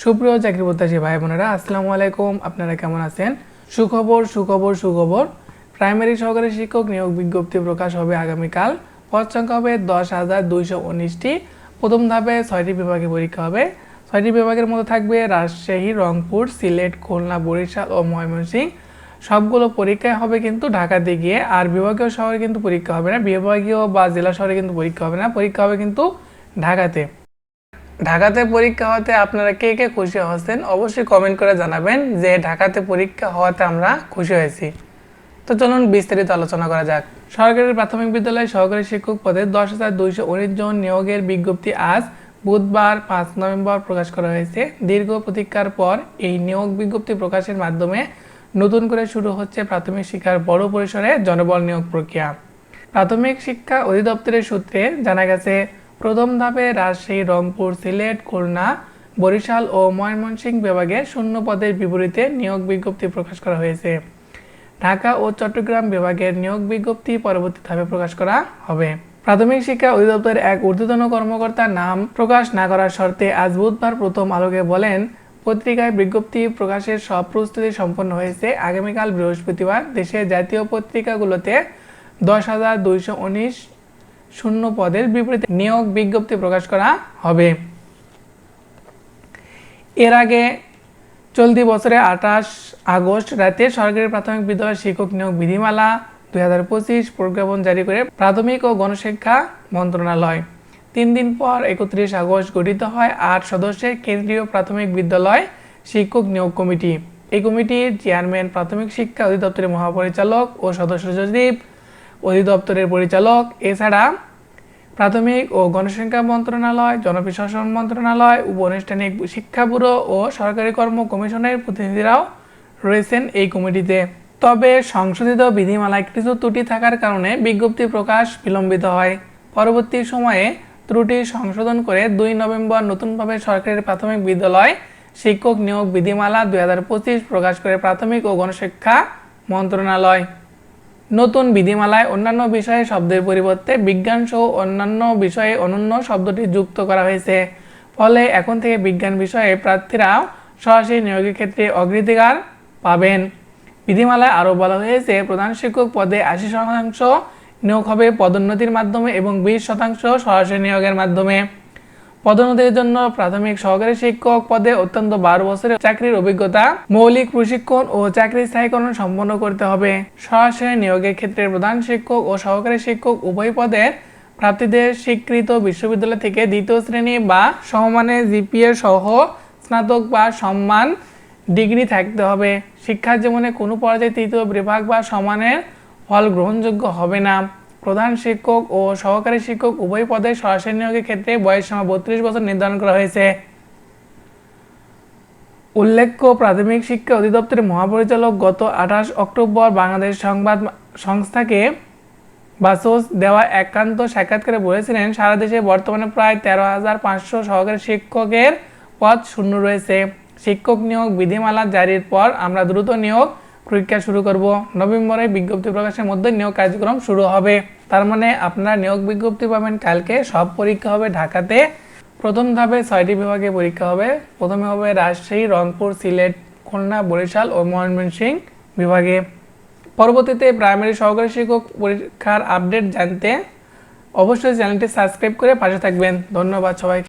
সুপ্রিয় চাকরি প্রত্যাশী ভাই বোনেরা আসসালামু আলাইকুম। আপনারা কেমন আছেন? সুখবর সুখবর সুখবর। প্রাইমারি সহকারী শিক্ষক নিয়োগ বিজ্ঞপ্তি প্রকাশ হবে আগামীকাল। পদ সংখ্যা হবে দশ হাজার দুইশো উনিশটি। প্রথম ধাপে ছয়টি বিভাগে পরীক্ষা হবে। ছয়টি বিভাগের মধ্যে থাকবে রাজশাহী, রংপুর, সিলেট, খুলনা, বরিশাল ও ময়মনসিংহ। সবগুলো পরীক্ষায় হবে কিন্তু ঢাকাতে গিয়ে। আর বিভাগীয় শহরে কিন্তু পরীক্ষা হবে না। বিভাগীয় বা জেলা শহরে কিন্তু পরীক্ষা হবে না। পরীক্ষা হবে কিন্তু ঢাকাতে। ঢাকাতে পরীক্ষা হওয়াতে আপনারা কে কে খুশি হচ্ছেন অবশ্যই কমেন্ট করে জানাবেন যে ঢাকাতে পরীক্ষা হওয়াতে আমরা খুশি হয়েছি। তো চলুন বিস্তারিত আলোচনা করা যাক। সরকারি প্রাথমিক বিদ্যালয়ে সহকারী শিক্ষক পদে দশ হাজার দুইশো উনিশ জন নিয়োগের বিজ্ঞপ্তি আজ বুধবার পাঁচ নভেম্বর প্রকাশ করা হয়েছে। দীর্ঘ প্রতীক্ষার পর এই নিয়োগ বিজ্ঞপ্তি প্রকাশের মাধ্যমে নতুন করে শুরু হচ্ছে প্রাথমিক শিক্ষার বড় পরিসরে জনবল নিয়োগ প্রক্রিয়া। প্রাথমিক শিক্ষা অধিদপ্তরের সূত্রে জানা গেছে প্রথম ধাপে রাজশাহী, রংপুর, সিলেট, খুলনা, বরিশাল ও ময়মনসিংহ বিভাগে শূন্য পদের বিপরীতে নিয়োগ বিজ্ঞপ্তি প্রকাশ করা হয়েছে। ঢাকা ও চট্টগ্রাম বিভাগের নিয়োগ বিজ্ঞপ্তি পরবর্তী ধাপে প্রকাশ করা হবে। প্রাথমিক শিক্ষা অধিদপ্তরের এক ঊর্ধ্বতন কর্মকর্তার নাম প্রকাশ না করার শর্তে আজ বুধবার প্রথম আলোকে বলেন, পত্রিকায় বিজ্ঞপ্তি প্রকাশের সব প্রস্তুতি সম্পন্ন হয়েছে। আগামীকাল বৃহস্পতিবার দেশের জাতীয় পত্রিকাগুলোতে দশ হাজার দুইশো উনিশ শূন্য পদের বিপরীতে নিয়োগ বিজ্ঞপ্তি প্রকাশ করা হবে। এর আগে চলতি বছরে আঠাশ আগস্ট রাতে সরকারি প্রাথমিক বিদ্যালয় শিক্ষক নিয়োগ বিধিমালা দুই হাজার পঁচিশ প্রজ্ঞাপন জারি করে প্রাথমিক ও গণশিক্ষা মন্ত্রণালয়। তিন দিন পর একত্রিশ আগস্ট গঠিত হয় আট সদস্যের কেন্দ্রীয় প্রাথমিক বিদ্যালয় শিক্ষক নিয়োগ কমিটি। এই কমিটির চেয়ারম্যান প্রাথমিক শিক্ষা অধিদপ্তরের মহাপরিচালক ও সদস্য সচিব অধিদপ্তরের পরিচালক। এছাড়া প্রাথমিক ও গণসংখ্যা মন্ত্রণালয়, জনপ্রশাসন মন্ত্রণালয় উপ আনুষ্ঠানিক শিক্ষা ব্যুরো ও সরকারি কর্ম কমিশনের প্রতিনিধিরাও রয়েছেন এই কমিটিতে। তবে সংশোধিত বিধিমালায় কিছু ত্রুটি থাকার কারণে বিজ্ঞপ্তি প্রকাশ বিলম্বিত হয়। পরবর্তী সময়ে ত্রুটি সংশোধন করে দুই নভেম্বর নতুনভাবে সরকারি প্রাথমিক বিদ্যালয় শিক্ষক নিয়োগ বিধিমালা দুই হাজার পঁচিশ প্রকাশ করে প্রাথমিক ও গণশিক্ষা মন্ত্রণালয়। নতুন বিধিমালায় অন্যান্য বিষয়ে শব্দের পরিবর্তে বিজ্ঞান সহ অন্যান্য বিষয়ে অনন্য শব্দটি যুক্ত করা হয়েছে। ফলে এখন থেকে বিজ্ঞান বিষয়ে প্রার্থীরা সরাসরি নিয়োগের ক্ষেত্রে অগ্রাধিকার পাবেন। বিধিমালায় আরও বলা হয়েছে, প্রধান শিক্ষক পদে আশি শতাংশ নিয়োগ হবে পদোন্নতির মাধ্যমে এবং বিশ শতাংশ সরাসরি নিয়োগের মাধ্যমে। পদোন্নতির জন্য প্রাথমিক সহকারী শিক্ষক পদে অত্যন্ত বারো বছরের চাকরির অভিজ্ঞতা, মৌলিক প্রশিক্ষণ ও চাকরি স্থায়ীকরণ সম্পন্ন করতে হবে। সরাসরি নিয়োগের ক্ষেত্রে প্রধান শিক্ষক ও সহকারী শিক্ষক উভয় পদের প্রাপ্তিদের স্বীকৃত বিশ্ববিদ্যালয় থেকে দ্বিতীয় শ্রেণি বা সমমানের জিপিএ সহ স্নাতক বা সম্মান ডিগ্রি থাকতে হবে। শিক্ষার জীবনে কোনো পর্যায়ে তৃতীয় বিভাগ বা সমানের ফল গ্রহণযোগ্য হবে না। প্রধান শিক্ষক ও সহকারী শিক্ষক উভয় পদে সরাসরি নিয়োগের ক্ষেত্রে বয়স সীমা বত্রিশ বছর নির্ধারণ করা হয়েছে। উল্লেখ্য, প্রাথমিক শিক্ষা অধিদপ্তরের মহাপরিচালক গত আঠাশ অক্টোবর বাংলাদেশ সংবাদ সংস্থাকে বাসোস দেওয়া একান্ত সাক্ষাৎকারে বলেছিলেন, সারা দেশে বর্তমানে প্রায় তেরো হাজার পাঁচশো সহকারী শিক্ষকের পদ শূন্য রয়েছে। শিক্ষক নিয়োগ বিধিমালা জারির পর আমরা দ্রুত নিয়োগ পরীক্ষা শুরু করব। নভেম্বরে বিজ্ঞপ্তি প্রকাশের মধ্যে নিয়োগ কার্যক্রম শুরু হবে। তার মানে আপনারা নিয়োগ বিজ্ঞপ্তি পাবেন কালকে। সব পরীক্ষা হবে ঢাকাতে। প্রথম ধাপে ছয়টি বিভাগে পরীক্ষা হবে। প্রথমে হবে রাজশাহী, রংপুর, সিলেট, খুলনা, বরিশাল ও ময়মনসিংহ বিভাগে। পরবর্তীতে প্রাইমারি সহকারী শিক্ষক পরীক্ষার আপডেট জানতে অবশ্যই চ্যানেলটি সাবস্ক্রাইব করে পাশে থাকবেন। ধন্যবাদ সবাইকে।